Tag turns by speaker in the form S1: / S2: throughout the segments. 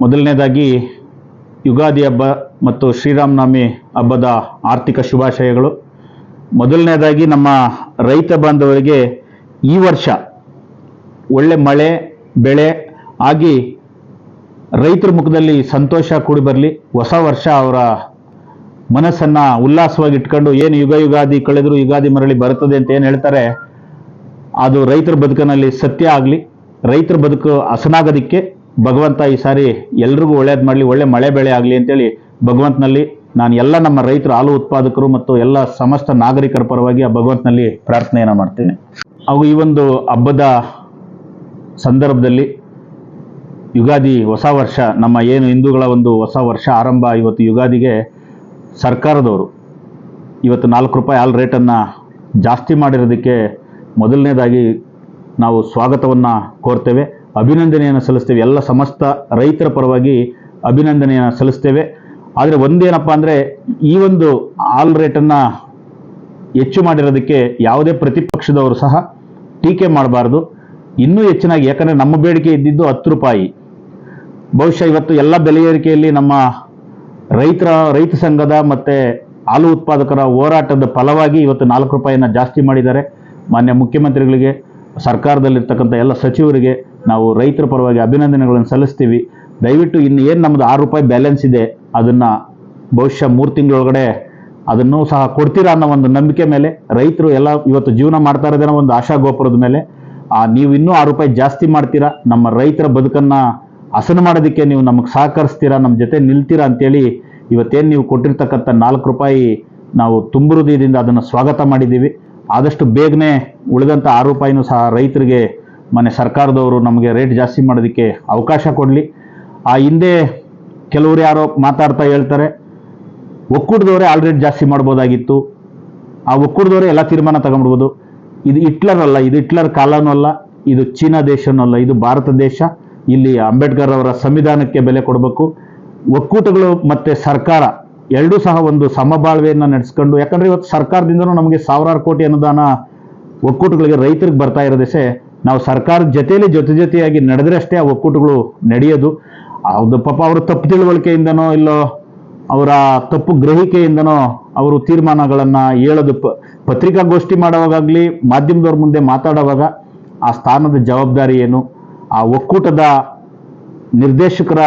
S1: ಮೊದಲನೇದಾಗಿ ಯುಗಾದಿ ಹಬ್ಬ ಮತ್ತು ಶ್ರೀರಾಮನವಮಿ ಹಬ್ಬದ ಆರ್ಥಿಕ ಶುಭಾಶಯಗಳು. ಮೊದಲನೇದಾಗಿ ನಮ್ಮ ರೈತ ಬಾಂಧವರಿಗೆ ಈ ವರ್ಷ ಒಳ್ಳೆ ಮಳೆ, ಬೆಳೆ, ಆಗಿ ರೈತರ ಮುಖದಲ್ಲಿ ಸಂತೋಷ ಕೂಡಿ ಬರಲಿ. ಹೊಸ ವರ್ಷ ಅವರ ಮನಸ್ಸನ್ನು ಉಲ್ಲಾಸವಾಗಿ ಇಟ್ಕೊಂಡು ಏನು ಯುಗ ಯುಗಾದಿ ಕಳೆದರೂ ಯುಗಾದಿ ಮರಳಿ ಬರುತ್ತದೆ ಅಂತ ಏನು ಹೇಳ್ತಾರೆ, ಅದು ರೈತರ ಬದುಕಿನಲ್ಲಿ ಸತ್ಯ ಆಗಲಿ. ರೈತರ ಬದುಕು ಹಸನಾಗೋದಿಕ್ಕೆ ಭಗವಂತ ಈ ಸಾರಿ ಎಲ್ರಿಗೂ ಒಳ್ಳೇದು ಮಾಡಲಿ, ಒಳ್ಳೆ ಮಳೆ ಬೆಳೆ ಆಗಲಿ ಅಂತೇಳಿ ಭಗವಂತನಲ್ಲಿ ನಾನು ಎಲ್ಲ ನಮ್ಮ ರೈತರು, ಹಾಲು ಉತ್ಪಾದಕರು ಮತ್ತು ಎಲ್ಲ ಸಮಸ್ತ ನಾಗರಿಕರ ಪರವಾಗಿ ಆ ಭಗವಂತನಲ್ಲಿ ಪ್ರಾರ್ಥನೆಯನ್ನು ಮಾಡ್ತೇನೆ. ಹಾಗೂ ಈ ಒಂದು ಹಬ್ಬದ ಸಂದರ್ಭದಲ್ಲಿ ಯುಗಾದಿ ಹೊಸ ವರ್ಷ, ನಮ್ಮ ಏನು ಹಿಂದೂಗಳ ಒಂದು ಹೊಸ ವರ್ಷ ಆರಂಭ ಇವತ್ತು ಯುಗಾದಿಗೆ ಸರ್ಕಾರದವರು ಇವತ್ತು ನಾಲ್ಕು ರೂಪಾಯಿ ಹಾಲು ರೇಟನ್ನು ಜಾಸ್ತಿ ಮಾಡಿರೋದಕ್ಕೆ ಮೊದಲನೇದಾಗಿ ನಾವು ಸ್ವಾಗತವನ್ನು ಕೋರ್ತೇವೆ. ಅಭಿನಂದನೆಯನ್ನು ಸಲ್ಲಿಸ್ತೇವೆ. ಎಲ್ಲ ಸಮಸ್ತ ರೈತರ ಪರವಾಗಿ ಅಭಿನಂದನೆಯನ್ನು ಸಲ್ಲಿಸ್ತೇವೆ. ಆದರೆ ಒಂದೇನಪ್ಪ ಅಂದರೆ ಈ ಒಂದು ಹಾಲ್ ರೇಟನ್ನು ಹೆಚ್ಚು ಮಾಡಿರೋದಕ್ಕೆ ಯಾವುದೇ ಪ್ರತಿಪಕ್ಷದವರು ಸಹ ಟೀಕೆ ಮಾಡಬಾರ್ದು. ಇನ್ನೂ ಹೆಚ್ಚಿನಾಗಿ, ಯಾಕಂದರೆ ನಮ್ಮ ಬೇಡಿಕೆ ಇದ್ದಿದ್ದು ಹತ್ತು ರೂಪಾಯಿ. ಬಹುಶಃ ಇವತ್ತು ಎಲ್ಲ ಬೆಲೆ ಏರಿಕೆಯಲ್ಲಿ ನಮ್ಮ ರೈತರ, ರೈತ ಸಂಘದ ಮತ್ತು ಹಾಲು ಉತ್ಪಾದಕರ ಹೋರಾಟದ ಫಲವಾಗಿ ಇವತ್ತು ನಾಲ್ಕು ರೂಪಾಯಿನ ಜಾಸ್ತಿ ಮಾಡಿದ್ದಾರೆ. ಮಾನ್ಯ ಮುಖ್ಯಮಂತ್ರಿಗಳಿಗೆ, ಸರ್ಕಾರದಲ್ಲಿರ್ತಕ್ಕಂಥ ಎಲ್ಲ ಸಚಿವರಿಗೆ ನಾವು ರೈತರ ಪರವಾಗಿ ಅಭಿನಂದನೆಗಳನ್ನು ಸಲ್ಲಿಸ್ತೀವಿ. ದಯವಿಟ್ಟು ಇನ್ನು ಏನು ನಮ್ಮದು ಆರು ರೂಪಾಯಿ ಬ್ಯಾಲೆನ್ಸ್ ಇದೆ, ಅದನ್ನು ಬಹುಶಃ ಮೂರು ತಿಂಗಳೊಳಗಡೆ ಅದನ್ನು ಸಹ ಕೊಡ್ತೀರಾ ಅನ್ನೋ ಒಂದು ನಂಬಿಕೆ ಮೇಲೆ ರೈತರು ಎಲ್ಲ ಇವತ್ತು ಜೀವನ ಮಾಡ್ತಾ ಇರೋದೇನೋ ಒಂದು ಆಶಾ ಗೋಪುರದ ಮೇಲೆ ನೀವು ಇನ್ನೂ ಆರು ರೂಪಾಯಿ ಜಾಸ್ತಿ ಮಾಡ್ತೀರಾ, ನಮ್ಮ ರೈತರ ಬದುಕನ್ನು ಹಸನು ಮಾಡೋದಕ್ಕೆ ನೀವು ನಮಗೆ ಸಹಕರಿಸ್ತೀರಾ, ನಮ್ಮ ಜೊತೆ ನಿಲ್ತೀರಾ ಅಂತೇಳಿ ಇವತ್ತೇನು ನೀವು ಕೊಟ್ಟಿರ್ತಕ್ಕಂಥ ನಾಲ್ಕು ರೂಪಾಯಿ ನಾವು ತುಂಬು ಅದನ್ನು ಸ್ವಾಗತ ಮಾಡಿದ್ದೀವಿ. ಆದಷ್ಟು ಬೇಗನೆ ಉಳಿದಂಥ ಆರು ರೂಪಾಯಿನೂ ಸಹ ರೈತರಿಗೆ ಮನೆ ಸರ್ಕಾರದವರು ನಮಗೆ ರೇಟ್ ಜಾಸ್ತಿ ಮಾಡೋದಕ್ಕೆ ಅವಕಾಶ ಕೊಡಲಿ. ಆ ಹಿಂದೆ ಕೆಲವರು ಯಾರೋ ಮಾತಾಡ್ತಾ ಹೇಳ್ತಾರೆ, ಒಕ್ಕೂಟದವರೇ ಆಲ್ರೆಡಿ ಜಾಸ್ತಿ ಮಾಡ್ಬೋದಾಗಿತ್ತು. ಆ ಒಕ್ಕೂಟದವರೇ ಎಲ್ಲ ತೀರ್ಮಾನ ತಗೊಂಡ್ಬಿಡ್ಬೋದು. ಇದು ಹಿಟ್ಲರ್ ಅಲ್ಲ, ಇದು ಹಿಟ್ಲರ್ ಕಾಲನೂ ಅಲ್ಲ, ಇದು ಚೀನಾ ದೇಶನೂ ಅಲ್ಲ, ಇದು ಭಾರತ ದೇಶ. ಇಲ್ಲಿ ಅಂಬೇಡ್ಕರ್ ಅವರ ಸಂವಿಧಾನಕ್ಕೆ ಬೆಲೆ ಕೊಡಬೇಕು. ಒಕ್ಕೂಟಗಳು ಮತ್ತು ಸರ್ಕಾರ ಎರಡೂ ಸಹ ಒಂದು ಸಮಬಾಳ್ವೆಯನ್ನು ನಡೆಸ್ಕೊಂಡು, ಯಾಕಂದರೆ ಇವತ್ತು ಸರ್ಕಾರದಿಂದನೂ ನಮಗೆ ಸಾವಿರಾರು ಕೋಟಿ ಅನುದಾನ ಒಕ್ಕೂಟಗಳಿಗೆ ರೈತರಿಗೆ ಬರ್ತಾ ಇರೋದಕ್ಕೆ ನಾವು ಸರ್ಕಾರದ ಜೊತೆಯಲ್ಲಿ ಜೊತೆ ಜೊತೆಯಾಗಿ ನಡೆದ್ರೆ ಅಷ್ಟೇ ಆ ಒಕ್ಕೂಟಗಳು ನಡೆಯೋದು. ಅದು ಪಾಪ ಅವರ ತಪ್ಪು ತಿಳುವಳಿಕೆಯಿಂದನೋ ಇಲ್ಲೋ ಅವರ ತಪ್ಪು ಗ್ರಹಿಕೆಯಿಂದನೋ ಅವರು ತೀರ್ಮಾನಗಳನ್ನು ಹೇಳೋದು ಪ, ಪತ್ರಿಕಾಗೋಷ್ಠಿ ಮಾಡುವಾಗಲಿ ಮಾಧ್ಯಮದವ್ರ ಮುಂದೆ ಮಾತಾಡುವಾಗ ಆ ಸ್ಥಾನದ ಜವಾಬ್ದಾರಿ ಏನು? ಆ ಒಕ್ಕೂಟದ ನಿರ್ದೇಶಕರ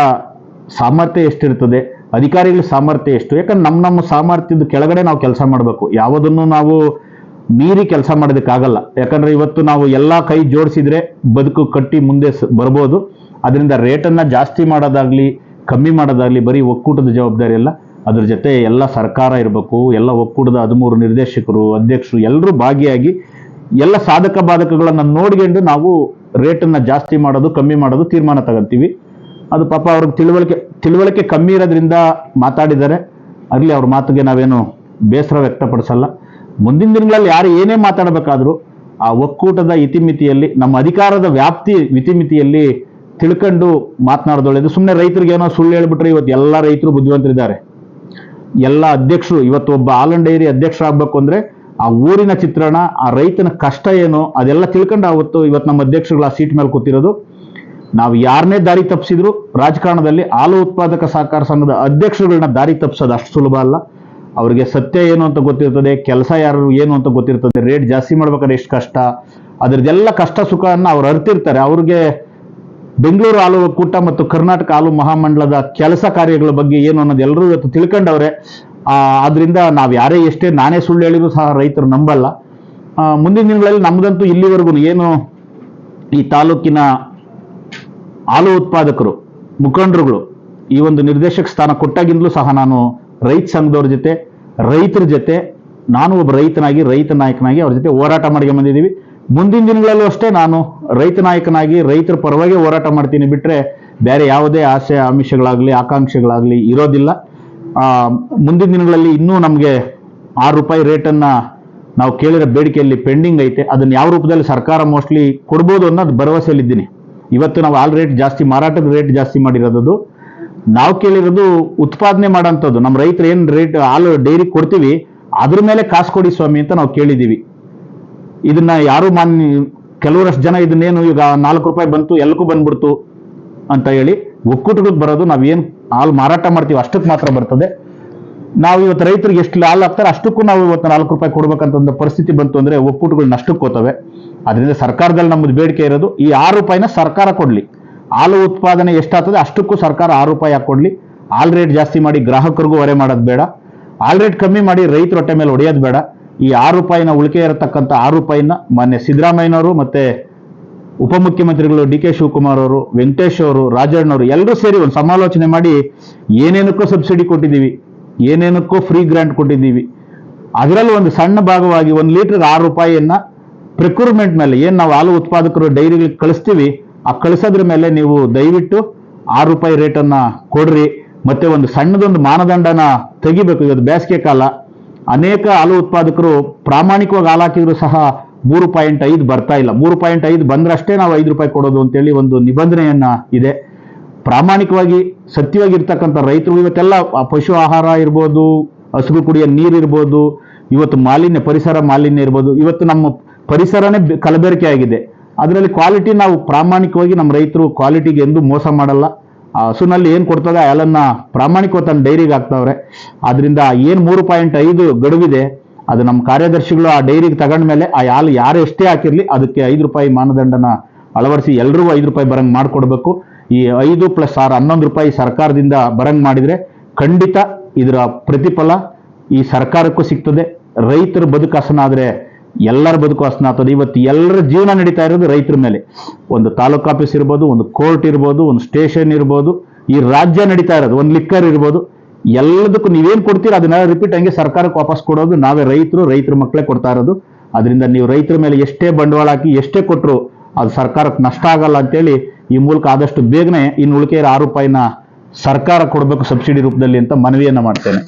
S1: ಸಾಮರ್ಥ್ಯ ಎಷ್ಟಿರ್ತದೆ? ಅಧಿಕಾರಿಗಳ ಸಾಮರ್ಥ್ಯ ಎಷ್ಟು? ಯಾಕಂದ್ರೆ ನಮ್ಮ ನಮ್ಮ ಸಾಮರ್ಥ್ಯದ ಕೆಳಗಡೆ ನಾವು ಕೆಲಸ ಮಾಡಬೇಕು. ಯಾವುದನ್ನು ನಾವು ಮೀರಿ ಕೆಲಸ ಮಾಡೋದಕ್ಕಾಗಲ್ಲ. ಯಾಕಂದ್ರೆ ಇವತ್ತು ನಾವು ಎಲ್ಲ ಕೈ ಜೋಡಿಸಿದ್ರೆ ಬದುಕು ಕಟ್ಟಿ ಮುಂದೆ ಬರ್ಬೋದು. ಅದರಿಂದ ರೇಟನ್ನು ಜಾಸ್ತಿ ಮಾಡೋದಾಗ್ಲಿ, ಕಮ್ಮಿ ಮಾಡೋದಾಗ್ಲಿ ಬರೀ ಒಕ್ಕೂಟದ ಜವಾಬ್ದಾರಿ ಅಲ್ಲ. ಅದ್ರ ಜೊತೆ ಎಲ್ಲ ಸರ್ಕಾರ ಇರಬೇಕು, ಎಲ್ಲ ಒಕ್ಕೂಟದ ಹದಿಮೂರು ನಿರ್ದೇಶಕರು, ಅಧ್ಯಕ್ಷರು ಎಲ್ಲರೂ ಭಾಗಿಯಾಗಿ ಎಲ್ಲ ಸಾಧಕ ಬಾಧಕಗಳನ್ನು ನೋಡ್ಕೊಂಡು ನಾವು ರೇಟನ್ನು ಜಾಸ್ತಿ ಮಾಡೋದು, ಕಮ್ಮಿ ಮಾಡೋದು ತೀರ್ಮಾನ ತಗೊಂತೀವಿ. ಅದು ಪಾಪ ಅವ್ರಿಗೆ ತಿಳುವಳಿಕೆ ತಿಳುವಳಿಕೆ ಕಮ್ಮಿ ಇರೋದ್ರಿಂದ ಮಾತಾಡಿದ್ದಾರೆ. ಆಗಲಿ ಅವ್ರ ಮಾತಿಗೆ ನಾವೇನು ಬೇಸರ ವ್ಯಕ್ತಪಡಿಸಲ್ಲ. ಮುಂದಿನ ದಿನಗಳಲ್ಲಿ ಯಾರು ಏನೇ ಮಾತಾಡಬೇಕಾದ್ರೂ ಆ ಒಕ್ಕೂಟದ ಇತಿಮಿತಿಯಲ್ಲಿ, ನಮ್ಮ ಅಧಿಕಾರದ ವ್ಯಾಪ್ತಿ ಇತಿಮಿತಿಯಲ್ಲಿ ತಿಳ್ಕೊಂಡು ಮಾತನಾಡ್ದೊಳ್ಳೆದು ಸುಮ್ಮನೆ ರೈತರಿಗೆ ಏನೋ ಸುಳ್ಳು ಹೇಳ್ಬಿಟ್ರೆ ಇವತ್ತು ಎಲ್ಲ ರೈತರು ಬುದ್ಧಿವಂತರಿದ್ದಾರೆ. ಎಲ್ಲ ಅಧ್ಯಕ್ಷರು, ಇವತ್ತು ಒಬ್ಬ ಆಲನ್ ಡೈರಿ ಅಧ್ಯಕ್ಷರಾಗಬೇಕು ಅಂದ್ರೆ ಆ ಊರಿನ ಚಿತ್ರಣ, ಆ ರೈತನ ಕಷ್ಟ ಏನು, ಅದೆಲ್ಲ ತಿಳ್ಕೊಂಡು ಆವತ್ತು ಇವತ್ತು ನಮ್ಮ ಅಧ್ಯಕ್ಷರುಗಳು ಆ ಸೀಟ್ ಮೇಲೆ ಕೂತಿರೋದು. ನಾವು ಯಾರನ್ನೇ ದಾರಿ ತಪ್ಪಿಸಿದ್ರು ರಾಜಕಾರಣದಲ್ಲಿ ಹಾಲು ಉತ್ಪಾದಕ ಸಹಕಾರ ಸಂಘದ ಅಧ್ಯಕ್ಷರುಗಳನ್ನ ದಾರಿ ತಪ್ಪಿಸೋದು ಅಷ್ಟು ಸುಲಭ ಅಲ್ಲ. ಅವ್ರಿಗೆ ಸತ್ಯ ಏನು ಅಂತ ಗೊತ್ತಿರ್ತದೆ, ಕೆಲಸ ಯಾರು ಏನು ಅಂತ ಗೊತ್ತಿರ್ತದೆ ರೇಟ್ ಜಾಸ್ತಿ ಮಾಡ್ಬೇಕಾದ್ರೆ ಎಷ್ಟು ಕಷ್ಟ, ಅದ್ರದ್ದೆಲ್ಲ ಕಷ್ಟ ಸುಖವನ್ನು ಅವ್ರು ಅರ್ತಿರ್ತಾರೆ. ಅವ್ರಿಗೆ ಬೆಂಗಳೂರು ಹಾಲು ಒಕ್ಕೂಟ ಮತ್ತು ಕರ್ನಾಟಕ ಹಾಲು ಮಹಾಮಂಡಲದ ಕೆಲಸ ಕಾರ್ಯಗಳ ಬಗ್ಗೆ ಏನು ಅನ್ನೋದು ಎಲ್ಲರೂ ಇವತ್ತು ತಿಳ್ಕೊಂಡವ್ರೆ. ಆದ್ರಿಂದ ನಾವು ಯಾರೇ ಎಷ್ಟೇ ನಾನೇ ಸುಳ್ಳು ಹೇಳಿದ್ರು ಸಹ ರೈತರು ನಂಬಲ್ಲ. ಮುಂದಿನ ದಿನಗಳಲ್ಲಿ ನಮ್ದಂತೂ ಇಲ್ಲಿವರೆಗೂ ಏನು ಈ ತಾಲೂಕಿನ ಹಾಲು ಉತ್ಪಾದಕರು, ಮುಖಂಡರುಗಳು ಈ ಒಂದು ನಿರ್ದೇಶಕ ಸ್ಥಾನ ಕೊಟ್ಟಾಗಿಂದಲೂ ಸಹ ನಾನು ರೈತ ಸಂಘದವ್ರ ಜೊತೆ ರೈತರ ಜೊತೆ, ನಾನು ಒಬ್ಬ ರೈತನಾಗಿ, ರೈತ ನಾಯಕನಾಗಿ ಅವ್ರ ಜೊತೆ ಹೋರಾಟ ಮಾಡ್ಕೊಂಡು ಬಂದಿದ್ದೀವಿ. ಮುಂದಿನ ದಿನಗಳಲ್ಲೂ ಅಷ್ಟೇ ನಾನು ರೈತ ನಾಯಕನಾಗಿ, ರೈತರ ಪರವಾಗಿ ಹೋರಾಟ ಮಾಡ್ತೀನಿ ಬಿಟ್ಟರೆ ಬೇರೆ ಯಾವುದೇ ಆಸೆ, ಆಮಿಷಗಳಾಗಲಿ, ಆಕಾಂಕ್ಷೆಗಳಾಗಲಿ ಇರೋದಿಲ್ಲ. ಮುಂದಿನ ದಿನಗಳಲ್ಲಿ ಇನ್ನೂ ನಮಗೆ ಆರು ರೂಪಾಯಿ ರೇಟನ್ನು ನಾವು ಕೇಳಿರೋ ಬೇಡಿಕೆಯಲ್ಲಿ ಪೆಂಡಿಂಗ್ ಐತೆ. ಅದನ್ನು ಯಾವ ರೂಪದಲ್ಲಿ ಸರ್ಕಾರ ಮೋಸ್ಟ್ಲಿ ಕೊಡ್ಬೋದು ಅನ್ನೋದು ಭರವಸೆಯಲ್ಲಿದ್ದೀನಿ. ಇವತ್ತು ನಾವು ಆಲ್ ರೇಟ್ ಜಾಸ್ತಿ, ಮಾರಾಟದ ರೇಟ್ ಜಾಸ್ತಿ ಮಾಡಿರೋದು ನಾವು ಕೇಳಿರೋದು ಉತ್ಪಾದನೆ ಮಾಡೋಂಥದ್ದು. ನಮ್ಮ ರೈತರು ಏನು ರೇಟ್ ಹಾಲು ಡೈರಿ ಕೊಡ್ತೀವಿ, ಅದ್ರ ಮೇಲೆ ಕಾಸು ಕೊಡಿ ಸ್ವಾಮಿ ಅಂತ ನಾವು ಕೇಳಿದ್ದೀವಿ ಇದನ್ನ ಯಾರು ಮಾನ್ಯ, ಕೆಲವರಷ್ಟು ಜನ ಇದನ್ನೇನು ಈಗ ನಾಲ್ಕು ರೂಪಾಯಿ ಬಂತು, ಎಲ್ಲಕ್ಕೂ ಬಂದ್ಬಿಡ್ತು ಅಂತ ಹೇಳಿ ಒಕ್ಕೂಟಗಳಿಗೆ ಬರೋದು ನಾವೇನು ಹಾಲು ಮಾರಾಟ ಮಾಡ್ತೀವಿ ಅಷ್ಟಕ್ಕೆ ಮಾತ್ರ ಬರ್ತದೆ. ನಾವು ಇವತ್ತು ರೈತರಿಗೆ ಎಷ್ಟು ಹಾಲು ಹಾಕ್ತಾರೆ ಅಷ್ಟಕ್ಕೂ ನಾವು ಇವತ್ತು ನಾಲ್ಕು ರೂಪಾಯಿ ಕೊಡ್ಬೇಕಂತ ಒಂದು ಪರಿಸ್ಥಿತಿ ಬಂತು ಅಂದ್ರೆ ಒಕ್ಕೂಟಗಳು ನಷ್ಟಕ್ಕೆ ಹೋತವೆ ಅದರಿಂದ ಸರ್ಕಾರದಲ್ಲಿ ನಮ್ಮದು ಬೇಡಿಕೆ ಇರೋದು, ಈ ಆರು ರೂಪಾಯಿನ ಸರ್ಕಾರ ಕೊಡ್ಲಿ. ಹಾಲು ಉತ್ಪಾದನೆ ಎಷ್ಟಾಗ್ತದೆ ಅಷ್ಟಕ್ಕೂ ಸರ್ಕಾರ ಆರು ರೂಪಾಯಿ ಹಾಕೊಡ್ಲಿ ಹಾಲ್ ರೇಟ್ ಜಾಸ್ತಿ ಮಾಡಿ ಗ್ರಾಹಕರಿಗೂ ಹೊರೆ ಮಾಡೋದು ಬೇಡ. ಹಾಲ್ ರೇಟ್ ಕಮ್ಮಿ ಮಾಡಿ ರೈತರ ಹೊಟ್ಟೆ ಮೇಲೆ ಹೊಡೆಯೋದು ಬೇಡ. ಈ ಆರು ರೂಪಾಯಿನ ಉಳಿಕೆ ಇರತಕ್ಕಂಥ ಆರು ರೂಪಾಯಿನ ಮಾನ್ಯ ಸಿದ್ದರಾಮಯ್ಯನವರು ಮತ್ತೆ ಉಪಮುಖ್ಯಮಂತ್ರಿಗಳು ಡಿ ಕೆ ಶಿವಕುಮಾರ್ ಅವರು, ವೆಂಕಟೇಶ್ ಅವರು ರಾಜಣ್ಣವರು ಎಲ್ಲರೂ ಸೇರಿ ಒಂದು ಸಮಾಲೋಚನೆ ಮಾಡಿ ಏನೇನಕ್ಕೂ ಸಬ್ಸಿಡಿ ಕೊಟ್ಟಿದ್ದೀವಿ, ಏನೇನಕ್ಕೂ ಫ್ರೀ ಗ್ರ್ಯಾಂಟ್ ಕೊಟ್ಟಿದ್ದೀವಿ. ಅದರಲ್ಲಿ ಒಂದು ಸಣ್ಣ ಭಾಗವಾಗಿ ಒಂದು ಲೀಟರ್ ಆರು ರೂಪಾಯಿಯನ್ನ ಪ್ರಿಕ್ರೂರ್ಮೆಂಟ್ ಮೇಲೆ ಏನು ನಾವು ಹಾಲು ಉತ್ಪಾದಕರು ಡೈರಿಗೆ ಕಳಿಸ್ತೀವಿ ಆ ಕಳಿಸೋದ್ರ ಮೇಲೆ ನೀವು ದಯವಿಟ್ಟು ಆರು ರೂಪಾಯಿ ರೇಟನ್ನು ಕೊಡ್ರಿ. ಮತ್ತೆ ಒಂದು ಸಣ್ಣದೊಂದು ಮಾನದಂಡನ ತೆಗಿಬೇಕು. ಇವತ್ತು ಬೇಸಿಗೆ ಕಾಲ. ಅನೇಕ ಹಾಲು ಉತ್ಪಾದಕರು ಪ್ರಾಮಾಣಿಕವಾಗಿ ಹಾಲು ಸಹ ಮೂರು ಪಾಯಿಂಟ್ ಐದು ಬರ್ತಾ ಇಲ್ಲ. ಮೂರು ಪಾಯಿಂಟ್ ಐದು ಬಂದ್ರಷ್ಟೇ ನಾವು ಐದು ರೂಪಾಯಿ ಕೊಡೋದು ಅಂತೇಳಿ ಒಂದು ನಿಬಂಧನೆಯನ್ನ ಇದೆ. ಪ್ರಾಮಾಣಿಕವಾಗಿ ಸತ್ಯವಾಗಿರ್ತಕ್ಕಂಥ ರೈತರು ಇವತ್ತೆಲ್ಲ ಪಶು ಆಹಾರ ಇರ್ಬೋದು ಹಸಿರು ಕುಡಿಯೋ ನೀರು ಇರ್ಬೋದು, ಇವತ್ತು ಮಾಲಿನ್ಯ, ಪರಿಸರ ಮಾಲಿನ್ಯ ಇರ್ಬೋದು. ಇವತ್ತು ನಮ್ಮ ಪರಿಸರನೇ ಕಲಬೆರಕೆ ಆಗಿದೆ. ಅದರಲ್ಲಿ ಕ್ವಾಲಿಟಿ ನಾವು ಪ್ರಾಮಾಣಿಕವಾಗಿ ನಮ್ಮ ರೈತರು ಕ್ವಾಲಿಟಿಗೆ ಎಂದೂ ಮೋಸ ಮಾಡಲ್ಲ. ಹಸುನಲ್ಲಿ ಏನು ಕೊಡ್ತದೆ ಹಾಲನ್ನ ಪ್ರಾಮಾಣಿಕವಾಗಿ ತನ್ನ ಡೈರಿಗೆ ಹಾಕ್ತಾವ್ರೆ. ಅದರಿಂದ ಏನು ಮೂರು ಪಾಯಿಂಟ್ ಐದು ಗಡುವಿದೆ, ಅದು ನಮ್ಮ ಕಾರ್ಯದರ್ಶಿಗಳು ಆ ಡೈರಿಗೆ ತಗೊಂಡ ಮೇಲೆ ಆ ಹಾಲು ಯಾರು ಎಷ್ಟೇ ಹಾಕಿರಲಿ ಅದಕ್ಕೆ ಐದು ರೂಪಾಯಿ ಮಾನದಂಡನ ಅಳವಡಿಸಿ ಎಲ್ಲರಿಗೂ ಐದು ರೂಪಾಯಿ ಬರಂಗ್ ಮಾಡಿಕೊಡ್ಬೇಕು. ಈ ಐದು ಪ್ಲಸ್ ಆರು ಹನ್ನೊಂದು ರೂಪಾಯಿ ಸರ್ಕಾರದಿಂದ ಬರಂಗ್ ಮಾಡಿದರೆ ಖಂಡಿತ ಇದರ ಪ್ರತಿಫಲ ಈ ಸರ್ಕಾರಕ್ಕೂ ಸಿಗ್ತದೆ. ರೈತರ ಬದುಕು ಹಸನಾದ್ರೆ ಎಲ್ಲರ ಬದುಕು ಹಸನ ಇವತ್ತು ಎಲ್ಲರ ಜೀವನ ನಡೀತಾ ಇರೋದು ರೈತರ ಮೇಲೆ. ಒಂದು ತಾಲೂಕು ಆಫೀಸ್ ಇರ್ಬೋದು, ಒಂದು ಕೋರ್ಟ್ ಇರ್ಬೋದು, ಒಂದು ಸ್ಟೇಷನ್ ಇರ್ಬೋದು, ಈ ರಾಜ್ಯ ನಡೀತಾ ಇರೋದು, ಒಂದು ಲಿಕ್ಕರ್ ಇರ್ಬೋದು, ಎಲ್ಲದಕ್ಕೂ ನೀವೇನ್ ಕೊಡ್ತೀರಾ ಅದನ್ನ ರಿಪೀಟ್ ಹಂಗೆ ಸರ್ಕಾರಕ್ಕೆ ವಾಪಸ್ ಕೊಡೋದು. ನಾವೇ ರೈತರು, ರೈತರ ಮಕ್ಕಳೇ ಕೊಡ್ತಾ ಇರೋದು. ಅದರಿಂದ ನೀವು ರೈತರ ಮೇಲೆ ಎಷ್ಟೇ ಬಂಡವಾಳ ಹಾಕಿ, ಎಷ್ಟೇ ಕೊಟ್ಟರು ಅದು ಸರ್ಕಾರಕ್ಕೆ ನಷ್ಟ ಆಗಲ್ಲ ಅಂತೇಳಿ ಈ ಮೂಲಕ ಆದಷ್ಟು ಬೇಗನೆ ಇನ್ನು ಉಳಿಕೆ ಇರೋ ಆರು ರೂಪಾಯಿನ ಸರ್ಕಾರ ಕೊಡಬೇಕು ಸಬ್ಸಿಡಿ ರೂಪದಲ್ಲಿ ಅಂತ ಮನವಿಯನ್ನ ಮಾಡ್ತೇನೆ.